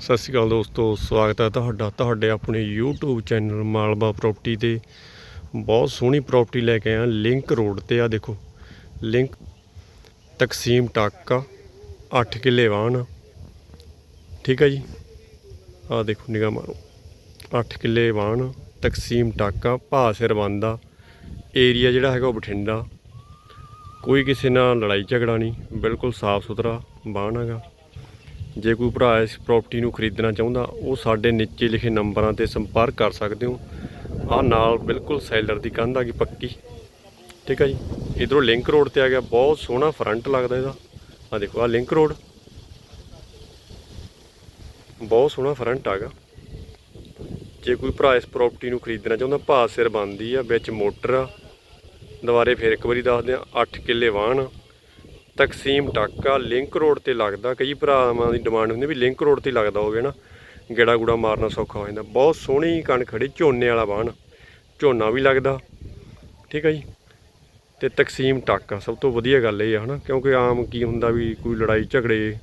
ਸਤਿ ਸ਼੍ਰੀ ਅਕਾਲ ਦੋਸਤੋ, ਸਵਾਗਤ ਹੈ ਤੁਹਾਡਾ, ਤੁਹਾਡੇ ਆਪਣੇ YouTube ਚੈਨਲ ਮਾਲਵਾ ਪ੍ਰਾਪਰਟੀ ਤੇ। ਬਹੁਤ ਸੋਹਣੀ ਪ੍ਰਾਪਰਟੀ ਲੈ ਕੇ ਆਇਆ ਲਿੰਕ ਰੋਡ ਤੇ ਆ ਦੇਖੋ। ਲਿੰਕ ਤਕਸੀਮ ਟਾਕਾ 8 ਕਿੱਲੇ ਵਾਹਣ ਠੀਕ ਹੈ ਜੀ? ਆ ਦੇਖੋ, ਨਿਗਾਹ ਮਾਰੋ। 8 ਕਿੱਲੇ ਵਾਹਣ ਤਕਸੀਮ ਟਾਕਾ ਭਾ ਸਿਰ ਬੰਦਾ ਏਰੀਆ ਜਿਹੜਾ ਹੈਗਾ ਉਹ ਬਠਿੰਡਾ। ਕੋਈ ਕਿਸੇ ਨਾਲ ਲੜਾਈ ਝਗੜਾ ਨਹੀਂ, ਬਿਲਕੁਲ ਸਾਫ਼ ਸੁਥਰਾ ਬਾਣ ਹੈਗਾ। ਜੇ ਕੋਈ ਭਰਾ ਇਸ ਪ੍ਰਾਪਰਟੀ ਨੂੰ ਖਰੀਦਣਾ ਚਾਹੁੰਦਾ, ਉਹ ਸਾਡੇ ਨੀਚੇ ਲਿਖੇ ਨੰਬਰਾਂ ਤੇ ਸੰਪਰਕ ਕਰ ਸਕਦੇ ਹੋ। ਆ ਨਾਲ ਬਿਲਕੁਲ ਸੈਲਰ ਦੀ ਕੰਧ ਆ ਗਈ ਪੱਕੀ। ਠੀਕ ਆ ਜੀ? ਇਧਰੋਂ ਲਿੰਕ ਰੋਡ ਤੇ ਆ ਗਿਆ, ਬਹੁਤ ਸੋਹਣਾ ਫਰੰਟ ਲੱਗਦਾ ਇਹਦਾ। ਆ ਦੇਖੋ, ਆ ਲਿੰਕ ਰੋਡ ਬਹੁਤ ਸੋਹਣਾ ਫਰੰਟ ਆਗਾ ਜੇ ਕੋਈ ਭਰਾ ਇਸ ਪ੍ਰਾਪਰਟੀ ਨੂੰ ਖਰੀਦਣਾ ਚਾਹੁੰਦਾ, ਭਾਅ ਸਿਰ ਬੰਦੀ ਆ, ਵਿੱਚ ਮੋਟਰ ਆ। ਦੁਬਾਰੇ ਫੇਰ ਇੱਕ ਵਾਰੀ ਦੱਸਦੇ ਆ 8 ਕਿੱਲੇ ਵਾਹਣ ਤਕਸੀਮ ਟਾਕਾ ਲਿੰਕ ਰੋਡ ਤੇ ਲੱਗਦਾ। ਕਈ ਭਰਾਵਾਂ ਦੀ ਡਿਮਾਂਡ ਹੁੰਦੀ ਵੀ ਲਿੰਕ ਰੋਡ ਤੇ ਲੱਗਦਾ ਹੋਵੇ ਨਾ। ਗੇੜਾ ਗੂੜਾ ਮਾਰਨਾ ਸੌਖਾ ਹੋ ਜਾਂਦਾ। ਬਹੁਤ ਸੋਹਣੀ ਕਣ ਖੜੀ, ਝੋਨੇ ਵਾਲਾ ਬਾਣ ਝੋਨਾ ਵੀ ਲੱਗਦਾ। ਠੀਕ ਹੈ ਜੀ? ਤੇ ਤਕਸੀਮ ਟਾਕਾ। ਸਭ ਤੋਂ ਵਧੀਆ ਗੱਲ ਇਹ ਆ, ਹਨਾ? ਕਿਉਂਕਿ ਆਮ ਕੀ ਹੁੰਦਾ ਵੀ ਕੋਈ ਲੜਾਈ ਝਗੜੇ,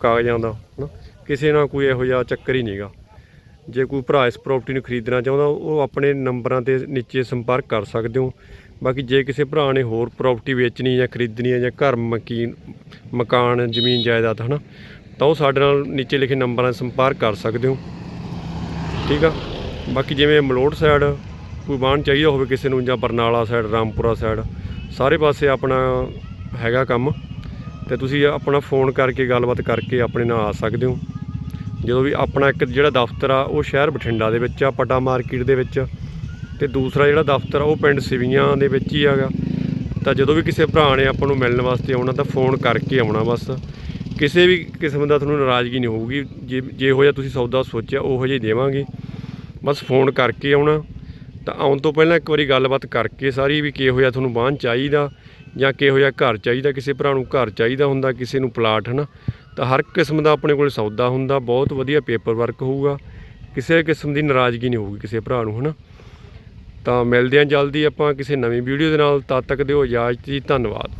ਕਾਗਜ਼ਾਂ ਦਾ, ਹਨਾ? ਕਿਸੇ ਨਾਲ ਕੋਈ ਇਹੋ ਜਿਹਾ ਚੱਕਰ ਹੀ ਨਹੀਂਗਾ ਜੇ ਕੋਈ ਭਰਾ ਇਸ ਪ੍ਰਾਪਰਟੀ ਨੂੰ ਖਰੀਦਣਾ ਚਾਹੁੰਦਾ, ਉਹ ਆਪਣੇ ਨੰਬਰਾਂ ਤੇ ਨੀਚੇ ਸੰਪਰਕ ਕਰ ਸਕਦੇ ਹੋ। ਬਾਕੀ ਜੇ ਕਿਸੇ ਭਰਾ ਨੇ ਹੋਰ ਪ੍ਰਾਪਰਟੀ ਵੇਚਣੀ ਜਾਂ ਖਰੀਦਣੀ ਹੈ ਜਾਂ ਘਰ ਮਕੀਨ, ਮਕਾਨ, ਜ਼ਮੀਨ, ਜਾਇਦਾਦ, ਹਨਾ, ਤਾਂ ਉਹ ਸਾਡੇ ਨਾਲ ਨੀਚੇ ਲਿਖੇ ਨੰਬਰਾਂ 'ਤੇ ਸੰਪਰਕ ਕਰ ਸਕਦੇ ਹੋ। ਠੀਕ ਆ? ਬਾਕੀ ਜਿਵੇਂ ਮਲੋਟ ਸਾਈਡ ਕੋਈ ਬਾਣ ਚਾਹੀਦਾ ਹੋਵੇ ਕਿਸੇ ਨੂੰ ਜਾਂ ਬਰਨਾਲਾ ਸਾਈਡ ਰਾਮਪੁਰਾ ਸਾਈਡ ਸਾਰੇ ਪਾਸੇ ਆਪਣਾ ਹੈਗਾ ਕੰਮ। ਤੇ ਤੁਸੀਂ ਆਪਣਾ ਫੋਨ ਕਰਕੇ ਗੱਲਬਾਤ ਕਰਕੇ ਆਪਣੇ ਨਾਲ ਆ ਸਕਦੇ ਹੋ। ਜਦੋਂ ਵੀ ਆਪਣਾ ਇੱਕ ਜਿਹੜਾ ਦਫ਼ਤਰ ਆ, ਉਹ ਸ਼ਹਿਰ ਬਠਿੰਡਾ ਦੇ ਵਿੱਚ ਆ, ਪਟਾ ਮਾਰਕੀਟ ਦੇ ਵਿੱਚ। ਤੇ ਦੂਸਰਾ ਜਿਹੜਾ ਦਫ਼ਤਰ ਆ, ਉਹ ਪਿੰਡ ਸਿਵੀਆਂ ਦੇ ਵਿੱਚ ਹੀ ਹੈਗਾ। ਤਾਂ ਜਦੋਂ ਵੀ ਕਿਸੇ ਭਰਾ ਨੇ ਆਪਾਂ ਨੂੰ ਮਿਲਣ ਵਾਸਤੇ ਆਉਣਾ, ਤਾਂ ਫੋਨ ਕਰਕੇ ਆਉਣਾ ਬਸ। ਕਿਸੇ ਵੀ ਕਿਸਮ ਦਾ ਤੁਹਾਨੂੰ ਨਾਰਾਜ਼ਗੀ ਨਹੀਂ ਹੋਊਗੀ। ਜੇ ਜੇ ਹੋ ਤੁਸੀਂ ਸੌਦਾ ਸੋਚਿਆ, ਉਹੋ ਜਿਹਾ ਹੀ ਦੇਵਾਂਗੇ। ਬਸ ਫੋਨ ਕਰਕੇ ਆਉਣਾ। ਤਾਂ ਆਉਣ ਤੋਂ ਪਹਿਲਾਂ ਇੱਕ ਵਾਰੀ ਗੱਲਬਾਤ ਕਰਕੇ ਸਾਰੀ ਵੀ ਕਿਹੋ ਜਿਹਾ ਤੁਹਾਨੂੰ ਬਾਹਨ ਚਾਹੀਦਾ ਜਾਂ ਕਿਹੋ ਜਿਹਾ ਘਰ ਚਾਹੀਦਾ, ਕਿਸੇ ਭਰਾ ਨੂੰ ਘਰ ਚਾਹੀਦਾ ਹੁੰਦਾ, ਕਿਸੇ ਨੂੰ ਪਲਾਟ, ਹਨਾ? ਤਾਂ ਹਰ ਕਿਸਮ ਦਾ ਆਪਣੇ ਕੋਲ ਸੌਦਾ ਹੁੰਦਾ, ਬਹੁਤ ਵਧੀਆ ਪੇਪਰ ਵਰਕ ਹੋਊਗਾ। ਕਿਸੇ ਕਿਸਮ ਦੀ ਨਾਰਾਜ਼ਗੀ ਨਹੀਂ ਹੋਊਗੀ ਕਿਸੇ ਭਰਾ ਨੂੰ, ਹਨਾ? ਤਾਂ ਮਿਲਦੇ ਹਾਂ ਜਲਦੀ ਆਪਾਂ ਕਿਸੇ ਨਵੀਂ ਵੀਡੀਓ ਦੇ ਨਾਲ। ਤਦ ਤੱਕ ਦਿਓ ਇਜਾਜ਼ਤ ਜੀ, ਧੰਨਵਾਦ।